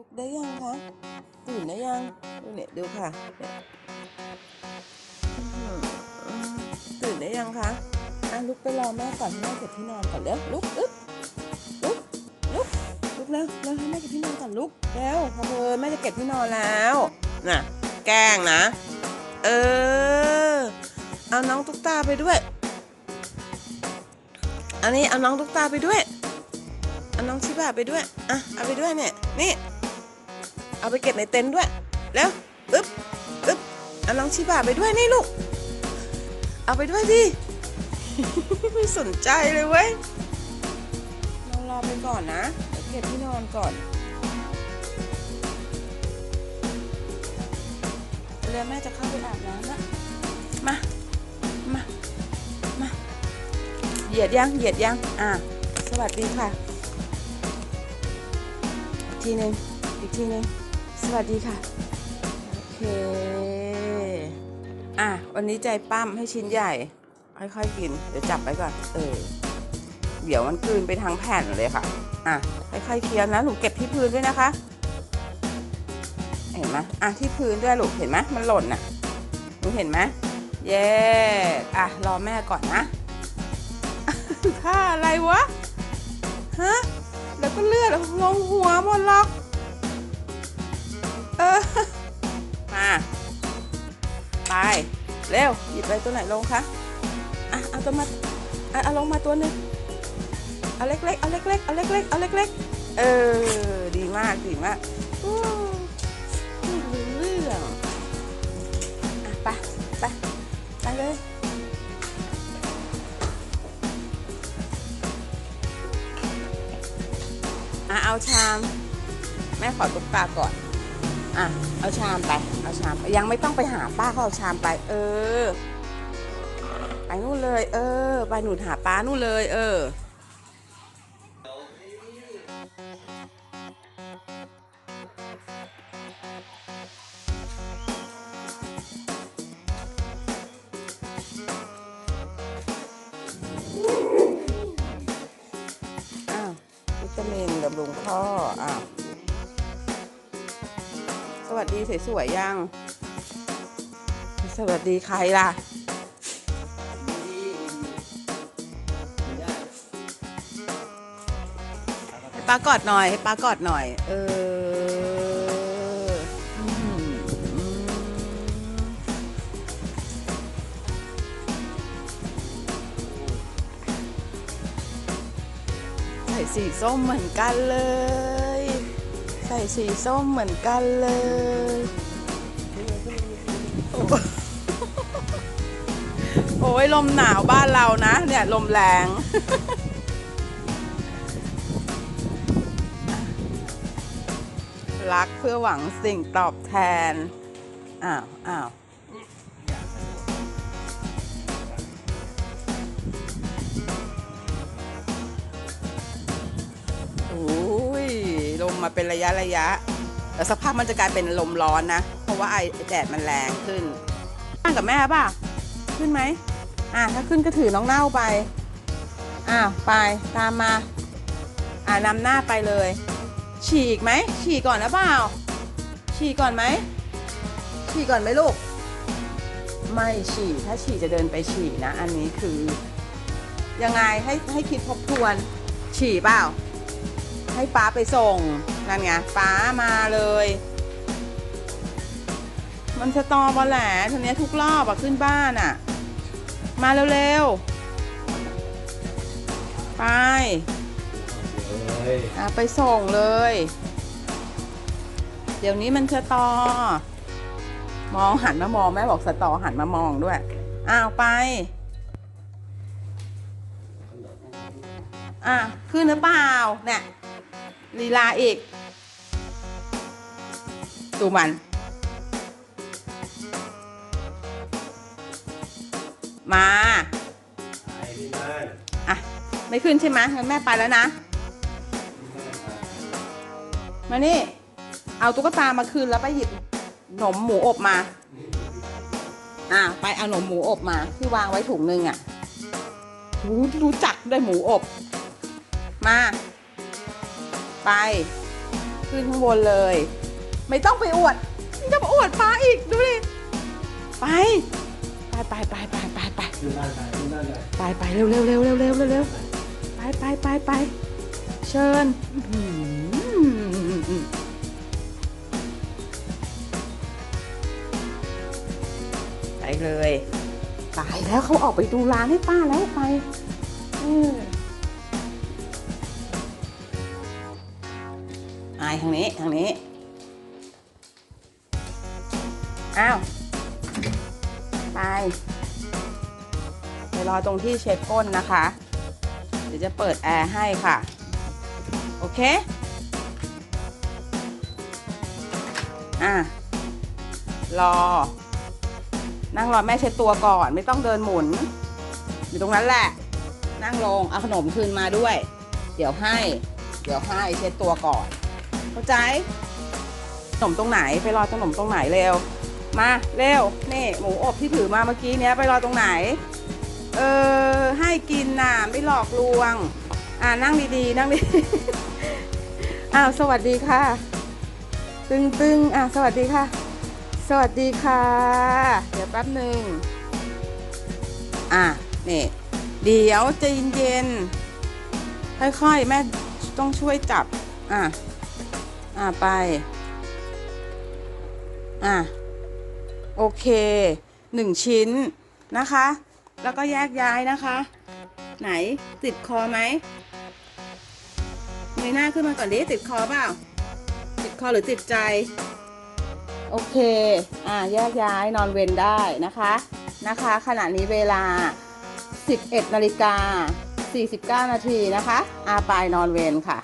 ลุกได้ยังคะตื่นได้ยังดูเนี่ยดูค่ะตื่นได้ยังคะอะลุกไปรอแม่ก่อนแม่เก็บที่นอนก่อนเร็วลุกอึ๊บลุกลุกลุกแล้วแล้วให้แม่เก็บที่นอนก่อนลุกเร็วพอเพอแม่จะเก็บที่นอนแล้วน่ะแกล้งนะ เออ เอาน้องตุ๊กตาไปด้วยอันนี้เอาน้องตุ๊กตาไปด้วยเอาน้องชิบะไปด้วยอะเอาไปด้วยเนี่ยนี่ เอาไปเก็บในเต็นท์ด้วย แล้วอึ๊บอึ๊บเอาน้องชิบะไปด้วยนี่ลูก เอาไปด้วยดิไม่สนใจเลยเว้ยเรารอไปก่อนนะเดี๋ยวเก็บที่นอนก่อนเรือแม่จะเข้าไปอาบน้ำละมา มา มา เหยียดยัง เหยียดยัง อะ สวัสดีค่ะ อีกทีหนึ่งอีกทีหนึ่ง สวัสดีค่ะ โอเค อะ วันนี้ใจปั้มให้ชิ้นใหญ่ ค่อยๆกิน เดี๋ยวจับไว้ก่อน เออ เดี๋ยวมันกลืนไปทางแผ่นเลยค่ะ อะ ค่อยๆเคี้ยวนะ หนูเก็บที่พื้นด้วยนะคะ เห็นไหมอะ ที่พื้นด้วยลูก เห็นไหมมันหล่นน่ะ หนูเห็นไหมเย้อะ รอแม่ก่อนนะท่าอะไรวะ ฮะ แล้วก็เลือดลงหัวหมดหรอก เร็วหยิบไปตัวไหนลงคะอะเอาตัวมาอะเอาลงมาตัวหนึ่งเอาเล็กๆเอาเล็กๆเอาเล็กๆเอาเล็กๆเออดีมากดีมากอู้ไม่รู้เรื่องอะไปไปไปเลยอะเอาชาม แม่ขอตุ๊กตาก่อน อะ เอาชามไป เอาชามไป ยังไม่ต้องไปหาป้าเขาเอาชามไป เออ ไปนู่นเลย เออ ไปหนุนหาป้านู่นเลย เอออ้าววิตามินบำรุงข้ออ้าว วัสดีสวยๆยัง สวัสดีใครล่ะให้ป้ากอดหน่อยให้ปากอดหน่อย เออใส่สีส้มเหมือนกันเลย ส่สีส้มเหมือนกันเลย โอ้ยลมหนาวบ้านเรานะ เนี่ย ลมแรงรักเพื่อหวังสิ่งตอบแทน อ้าว อ้าว โอ้ย มาเป็นระยะระยะแต่สักพักมันจะกลายเป็นลมร้อนนะ เพราะว่าไอแดดมันแรงขึ้นบ้านกับแม่ป่ะ ขึ้นไหมอะถ้าขึ้นก็ถือน้องเน่าไปอะไปตามมาอะนำหน้าไปเลย ฉีกไหม ฉีกก่อนนะเปล่า ฉีกก่อนไหม ฉีกก่อนไหมลูก ไม่ฉี่ถ้าฉี่จะเดินไปฉี่นะ อันนี้คือ ยังไงให้ให้คิดทบทวน ฉี่เปล่า ให้ป้าไปส่ง นั่นไงป้ามาเลย มันสตอมาแหละทีนี้ยทุกรอบอะขึ้นบ้านอะมาเร็วๆ ไปเลยอะไปส่งเลย เดี๋ยวนี้มันสตอ มองหันมามองแม่บอกสตอหันมามองด้วย อ้าวไป อะขึ้นหรือเปล่าเนี่ยลีลาอีก ดูมัน มาไปที่บ้านอะไม่ขึ้นใช่ไหมงั้นแม่ไปแล้วนะ มานี่ เอาตุ๊กตามาคืนแล้วไปหยิบหนมหมูอบมา อ่าไปเอาหนมหมูอบมาที่วางไว้ถุงหนึงอะรู้รู้จักด้วยหมูอบ มา ไป ขึ้นข้างบนเลย ไม่ต้องไปอวดไม่ต้องไปอวดป้าอีกดูดิไปไปไปไปไปไปไปขึ้นด้านไหนขึ้นด้านไหนไปไปเร็วเร็วเร็วเร็วเร็วเร็วเร็วไปไปไปไปเชิญอื้อหือไปเลยตายแล้วเขาออกไปดูร้านให้ป้าแล้วไปเอออายทางนี้ทางนี้ อ้าว ไปไปรอตรงที่เช็ดก้นนะคะ เดี๋ยวจะเปิดแอร์ให้ค่ะ โอเค อะ รอ นั่งรอแม่เช็ดตัวก่อนไม่ต้องเดินหมุน อยู่ตรงนั้นแหละ นั่งลง เอาขนมคืนมาด้วย เดี๋ยวให้ เดี๋ยวให้เช็ดตัวก่อน เข้าใจขนมตรงไหน ไปรอขนมตรงไหนเร็ว มาเร็วนี่หมูอบที่ถือมาเมื่อกี้เนี้ยไปรอตรงไหน เออให้กินน่ะไม่หลอกลวง อ่านั่งดีๆ นั่งดีอ้าวสวัสดีค่ะ ตึงตึงอะสวัสดีค่ะ สวัสดีค่ะ เดี๋ยวแป๊บหนึ่งอะนี่เดี๋ยวใจเย็นๆค่อยๆ แม่ต้องช่วยจับ อะ อะไป อะ โอเคหนึ่งชิ้นนะคะ แล้วก็แยกย้ายนะคะ ไหนติดคอไหมเงยหน้าขึ้นมาก่อนดิติดคอเปล่า ติดคอหรือติดใจ โอเค อ่า แยกย้ายนอนเวรได้นะคะ นะคะ ขณะนี้เวลา 11นาฬิกา49 นาทีนะคะ อาปายนอนเวรค่ะ